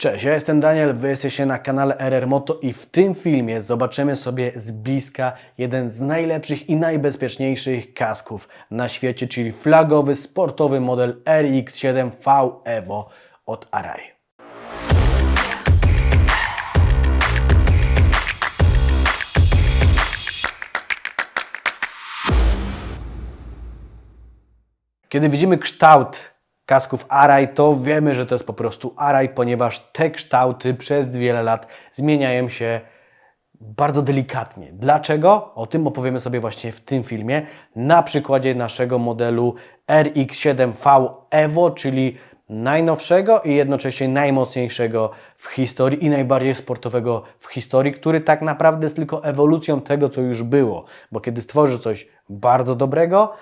Cześć, ja jestem Daniel, wy jesteście na kanale RR Moto i w tym filmie zobaczymy sobie z bliska jeden z najlepszych i najbezpieczniejszych kasków na świecie, czyli flagowy sportowy model RX7V Evo od Arai. Kiedy widzimy kształt kasków Arai, to wiemy, że to jest po prostu Arai, ponieważ te kształty przez wiele lat zmieniają się bardzo delikatnie. Dlaczego? O tym opowiemy sobie właśnie w tym filmie na przykładzie naszego modelu RX7V Evo, czyli najnowszego i jednocześnie najmocniejszego w historii i najbardziej sportowego w historii, który tak naprawdę jest tylko ewolucją tego, co już było. Bo kiedy stworzysz coś bardzo dobrego,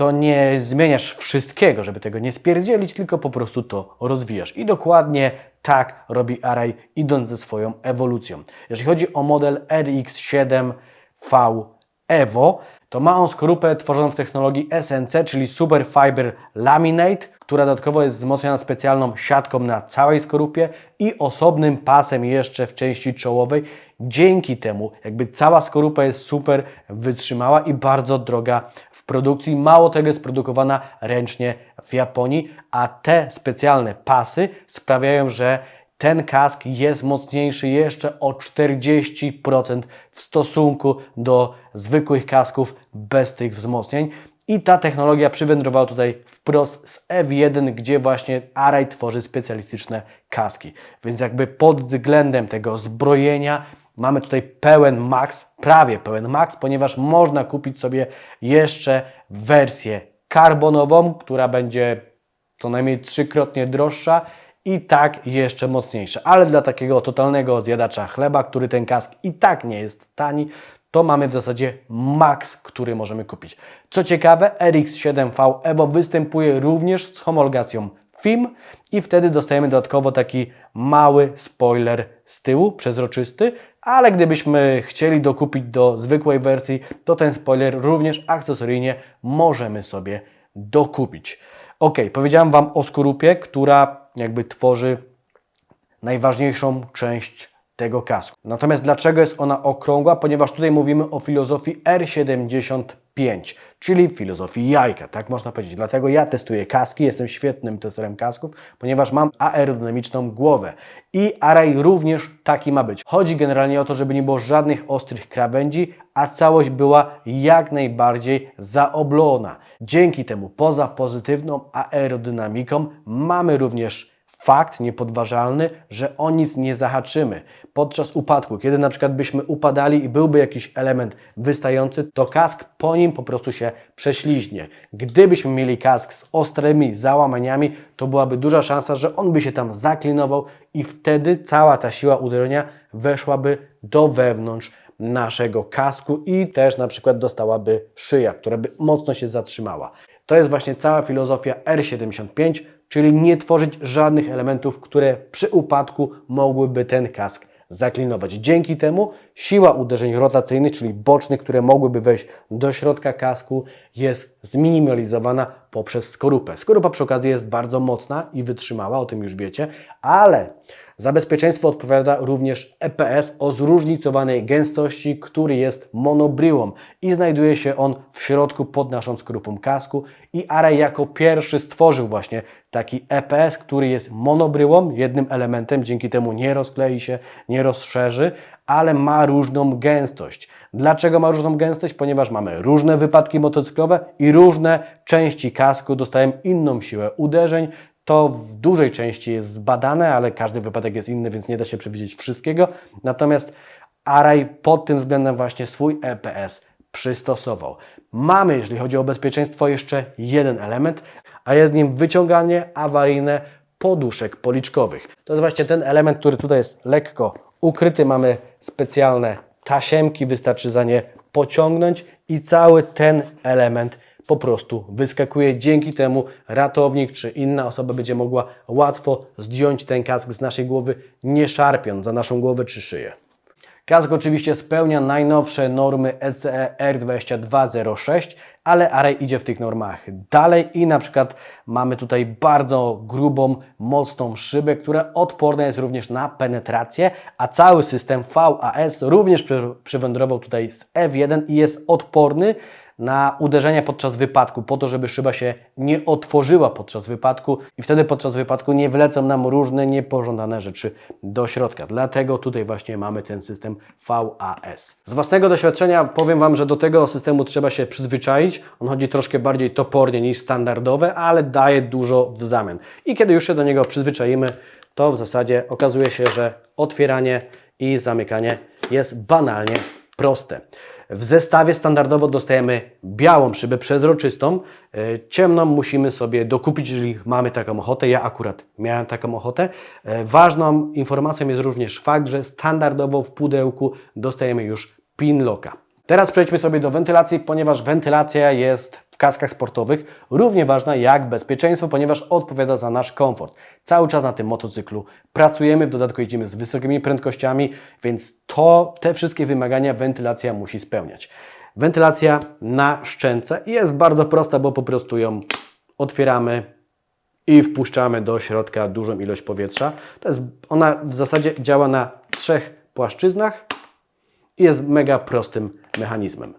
to nie zmieniasz wszystkiego, żeby tego nie spierdzielić, tylko po prostu to rozwijasz. I dokładnie tak robi Arai, idąc ze swoją ewolucją. Jeżeli chodzi o model RX7V Evo, to ma on skorupę tworzoną w technologii SNC, czyli Super Fiber Laminate, która dodatkowo jest wzmocniona specjalną siatką na całej skorupie i osobnym pasem jeszcze w części czołowej. Dzięki temu jakby cała skorupa jest super wytrzymała i bardzo droga produkcji. Mało tego jest produkowana ręcznie w Japonii, a te specjalne pasy sprawiają, że ten kask jest mocniejszy jeszcze o 40% w stosunku do zwykłych kasków bez tych wzmocnień. I ta technologia przywędrowała tutaj wprost z F1, gdzie właśnie Arai tworzy specjalistyczne kaski. Więc jakby pod względem tego zbrojenia mamy tutaj pełen max, prawie pełen max, ponieważ można kupić sobie jeszcze wersję karbonową, która będzie co najmniej trzykrotnie droższa i tak jeszcze mocniejsza. Ale dla takiego totalnego zjadacza chleba, który ten kask i tak nie jest tani, to mamy w zasadzie max, który możemy kupić. Co ciekawe, RX7V Evo występuje również z homologacją FIM i wtedy dostajemy dodatkowo taki mały spoiler z tyłu, przezroczysty, ale gdybyśmy chcieli dokupić do zwykłej wersji, to ten spoiler również akcesoryjnie możemy sobie dokupić. Ok, powiedziałem Wam o skorupie, która jakby tworzy najważniejszą część tego kasku. Natomiast dlaczego jest ona okrągła? Ponieważ tutaj mówimy o filozofii R75, czyli filozofii jajka, tak można powiedzieć. Dlatego ja testuję kaski, jestem świetnym testerem kasków, ponieważ mam aerodynamiczną głowę. I Arai również taki ma być. Chodzi generalnie o to, żeby nie było żadnych ostrych krawędzi, a całość była jak najbardziej zaoblona. Dzięki temu, poza pozytywną aerodynamiką, mamy również fakt niepodważalny, że o nic nie zahaczymy. Podczas upadku, kiedy na przykład byśmy upadali i byłby jakiś element wystający, to kask po nim po prostu się prześliźnie. Gdybyśmy mieli kask z ostrymi załamaniami, to byłaby duża szansa, że on by się tam zaklinował i wtedy cała ta siła uderzenia weszłaby do wewnątrz naszego kasku i też na przykład dostałaby szyja, która by mocno się zatrzymała. To jest właśnie cała filozofia R75, czyli nie tworzyć żadnych elementów, które przy upadku mogłyby ten kask zaklinować. Dzięki temu siła uderzeń rotacyjnych, czyli bocznych, które mogłyby wejść do środka kasku, jest zminimalizowana poprzez skorupę. Skorupa przy okazji jest bardzo mocna i wytrzymała, o tym już wiecie, ale za bezpieczeństwo odpowiada również EPS o zróżnicowanej gęstości, który jest monobryłą i znajduje się on w środku pod naszą skorupą kasku i Arai jako pierwszy stworzył właśnie taki EPS, który jest monobryłą, jednym elementem, dzięki temu nie rozklei się, nie rozszerzy, ale ma różną gęstość. Dlaczego ma różną gęstość? Ponieważ mamy różne wypadki motocyklowe i różne części kasku dostają inną siłę uderzeń, to w dużej części jest zbadane, ale każdy wypadek jest inny, więc nie da się przewidzieć wszystkiego. Natomiast Arai pod tym względem właśnie swój EPS przystosował. Mamy, jeżeli chodzi o bezpieczeństwo, jeszcze jeden element, a jest nim wyciąganie awaryjne poduszek policzkowych. To jest właśnie ten element, który tutaj jest lekko ukryty. Mamy specjalne tasiemki, wystarczy za nie pociągnąć i cały ten element po prostu wyskakuje. Dzięki temu ratownik czy inna osoba będzie mogła łatwo zdjąć ten kask z naszej głowy, nie szarpiąc za naszą głowę czy szyję. Kask oczywiście spełnia najnowsze normy ECE R2206, ale Array idzie w tych normach dalej i na przykład mamy tutaj bardzo grubą, mocną szybę, która odporna jest również na penetrację, a cały system VAS również przy- przywędrował tutaj z F1 i jest odporny na uderzenia podczas wypadku, po to, żeby szyba się nie otworzyła podczas wypadku i wtedy podczas wypadku nie wlecą nam różne niepożądane rzeczy do środka. Dlatego tutaj właśnie mamy ten system VAS. Z własnego doświadczenia powiem Wam, że do tego systemu trzeba się przyzwyczaić. On chodzi troszkę bardziej topornie niż standardowe, ale daje dużo w zamian. I kiedy już się do niego przyzwyczaimy, to w zasadzie okazuje się, że otwieranie i zamykanie jest banalnie proste. W zestawie standardowo dostajemy białą szybę przezroczystą, e, ciemną musimy sobie dokupić, jeżeli mamy taką ochotę. Ja akurat miałem taką ochotę. E, Ważną informacją jest również fakt, że standardowo w pudełku dostajemy już pin locka. Teraz przejdźmy sobie do wentylacji, ponieważ wentylacja jest w kaskach sportowych równie ważna jak bezpieczeństwo, ponieważ odpowiada za nasz komfort. Cały czas na tym motocyklu pracujemy, w dodatku jeździmy z wysokimi prędkościami, więc to, te wszystkie wymagania wentylacja musi spełniać. Wentylacja na szczęce jest bardzo prosta, bo po prostu ją otwieramy, i wpuszczamy do środka dużą ilość powietrza. To jest, ona w zasadzie działa na trzech płaszczyznach i jest mega prostym mechanizmem.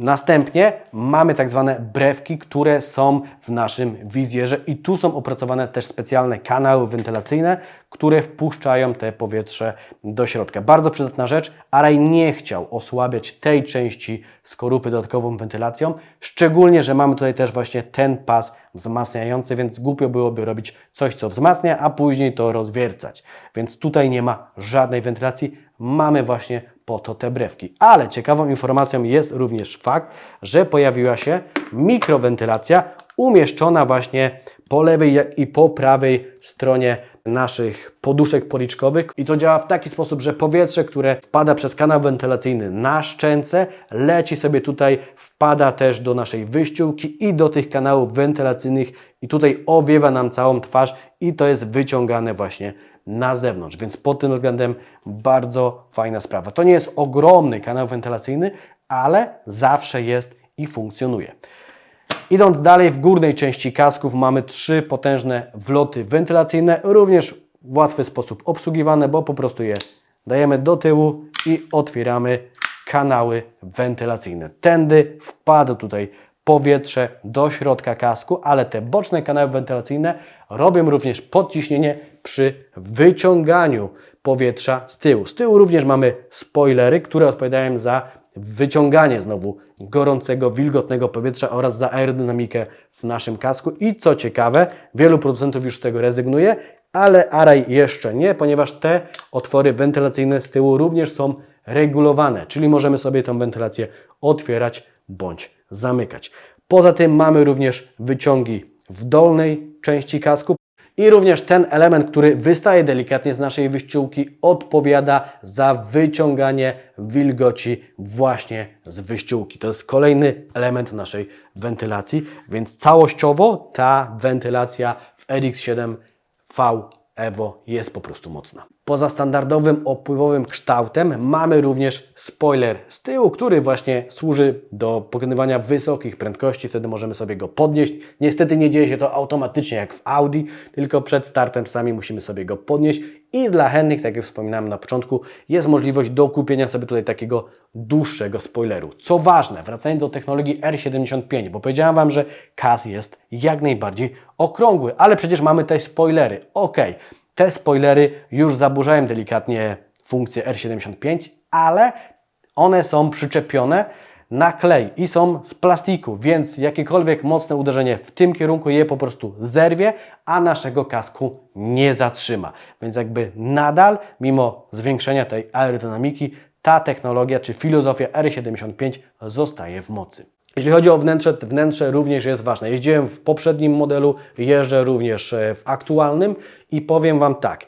Następnie mamy tak zwane brewki, które są w naszym wizjerze i tu są opracowane też specjalne kanały wentylacyjne, które wpuszczają te powietrze do środka. Bardzo przydatna rzecz. Araj nie chciał osłabiać tej części skorupy dodatkową wentylacją, szczególnie, że mamy tutaj też właśnie ten pas wzmacniający, więc głupio byłoby robić coś, co wzmacnia, a później to rozwiercać. Więc tutaj nie ma żadnej wentylacji. Mamy właśnie po to te brewki. Ale ciekawą informacją jest również fakt, że pojawiła się mikrowentylacja umieszczona właśnie po lewej i po prawej stronie naszych poduszek policzkowych i to działa w taki sposób, że powietrze, które wpada przez kanał wentylacyjny na szczęce, leci sobie tutaj, wpada też do naszej wyściółki i do tych kanałów wentylacyjnych i tutaj owiewa nam całą twarz i to jest wyciągane właśnie na zewnątrz, więc pod tym względem bardzo fajna sprawa. To nie jest ogromny kanał wentylacyjny, ale zawsze jest i funkcjonuje. Idąc dalej, w górnej części kasków mamy trzy potężne wloty wentylacyjne, również w łatwy sposób obsługiwane, bo po prostu je dajemy do tyłu i otwieramy kanały wentylacyjne. Tędy wpada tutaj powietrze do środka kasku, ale te boczne kanały wentylacyjne robią również podciśnienie przy wyciąganiu powietrza z tyłu. Z tyłu również mamy spoilery, które odpowiadają za wyciąganie znowu gorącego, wilgotnego powietrza oraz za aerodynamikę w naszym kasku. I co ciekawe, wielu producentów już z tego rezygnuje, ale Araj jeszcze nie, ponieważ te otwory wentylacyjne z tyłu również są regulowane, czyli możemy sobie tą wentylację otwierać bądź zamykać. Poza tym mamy również wyciągi w dolnej części kasku. I również ten element, który wystaje delikatnie z naszej wyściółki, odpowiada za wyciąganie wilgoci właśnie z wyściółki. To jest kolejny element naszej wentylacji, więc całościowo ta wentylacja w RX7 V Evo jest po prostu mocna. Poza standardowym opływowym kształtem mamy również spoiler z tyłu, który właśnie służy do pokonywania wysokich prędkości. Wtedy możemy sobie go podnieść. Niestety nie dzieje się to automatycznie jak w Audi, tylko przed startem sami musimy sobie go podnieść. I dla chętnych, tak jak wspominałem na początku, jest możliwość do kupienia sobie tutaj takiego dłuższego spoileru. Co ważne, wracając do technologii R75, bo powiedziałem Wam, że kas jest jak najbardziej okrągły, ale przecież mamy te spoilery. Ok, te spoilery już zaburzają delikatnie funkcję R75, ale one są przyczepione na klej i są z plastiku, więc jakiekolwiek mocne uderzenie w tym kierunku je po prostu zerwie, a naszego kasku nie zatrzyma. Więc jakby nadal, mimo zwiększenia tej aerodynamiki, ta technologia czy filozofia R75 zostaje w mocy. Jeśli chodzi o wnętrze, wnętrze również jest ważne. Jeździłem w poprzednim modelu, jeżdżę również e, w aktualnym i powiem Wam tak,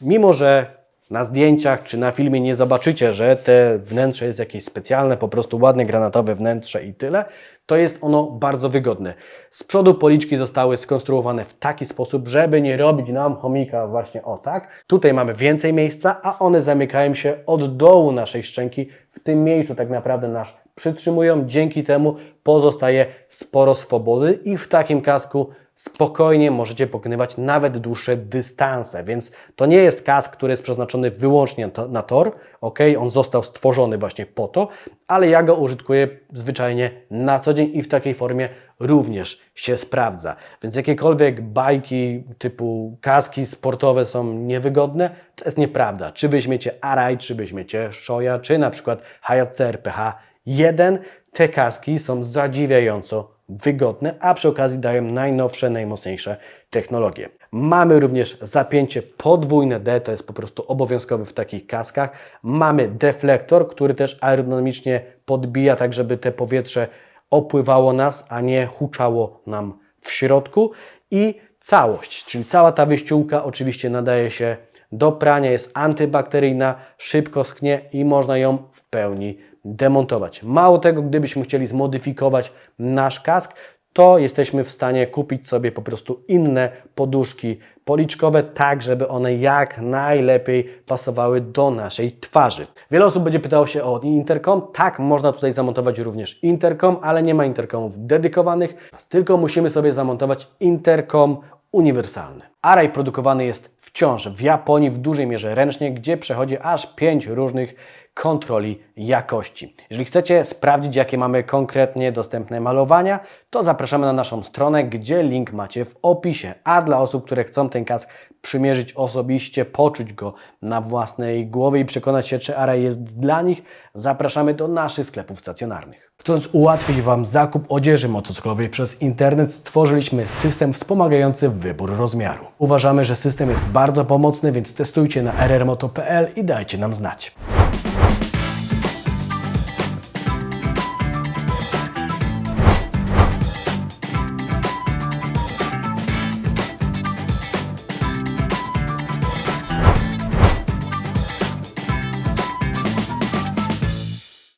mimo że na zdjęciach czy na filmie nie zobaczycie, że te wnętrze jest jakieś specjalne, po prostu ładne granatowe wnętrze i tyle, to jest ono bardzo wygodne. Z przodu policzki zostały skonstruowane w taki sposób, żeby nie robić nam chomika właśnie o tak. Tutaj mamy więcej miejsca, a one zamykają się od dołu naszej szczęki. W tym miejscu tak naprawdę nasz przytrzymują. Dzięki temu pozostaje sporo swobody i w takim kasku spokojnie możecie pokonywać nawet dłuższe dystanse, więc to nie jest kask, który jest przeznaczony wyłącznie na tor, ok, on został stworzony właśnie po to, ale ja go użytkuję zwyczajnie na co dzień i w takiej formie również się sprawdza, więc jakiekolwiek bajki typu kaski sportowe są niewygodne, to jest nieprawda. Czy weźmiecie Arai, czy weźmiecie Shoya, czy na przykład Hayat RPH 1, te kaski są zadziwiająco wygodne, a przy okazji dają najnowsze, najmocniejsze technologie. Mamy również zapięcie podwójne D, to jest po prostu obowiązkowe w takich kaskach. Mamy deflektor, który też aerodynamicznie podbija, tak żeby te powietrze opływało nas, a nie huczało nam w środku. I całość, czyli cała ta wyściółka oczywiście nadaje się do prania, jest antybakteryjna, szybko schnie i można ją w pełni demontować. Mało tego, gdybyśmy chcieli zmodyfikować nasz kask, to jesteśmy w stanie kupić sobie po prostu inne poduszki policzkowe, tak żeby one jak najlepiej pasowały do naszej twarzy. Wiele osób będzie pytało się o interkom. Tak, można tutaj zamontować również interkom, ale nie ma interkomów dedykowanych, tylko musimy sobie zamontować interkom uniwersalny. Array produkowany jest wciąż w Japonii w dużej mierze ręcznie, gdzie przechodzi aż 5 różnych kontroli jakości. Jeżeli chcecie sprawdzić, jakie mamy konkretnie dostępne malowania, to zapraszamy na naszą stronę, gdzie link macie w opisie. A dla osób, które chcą ten kask przymierzyć osobiście, poczuć go na własnej głowie i przekonać się, czy Array jest dla nich, zapraszamy do naszych sklepów stacjonarnych. Chcąc ułatwić Wam zakup odzieży motocyklowej przez internet, stworzyliśmy system wspomagający wybór rozmiaru. Uważamy, że system jest bardzo pomocny, więc testujcie na rrmoto.pl i dajcie nam znać.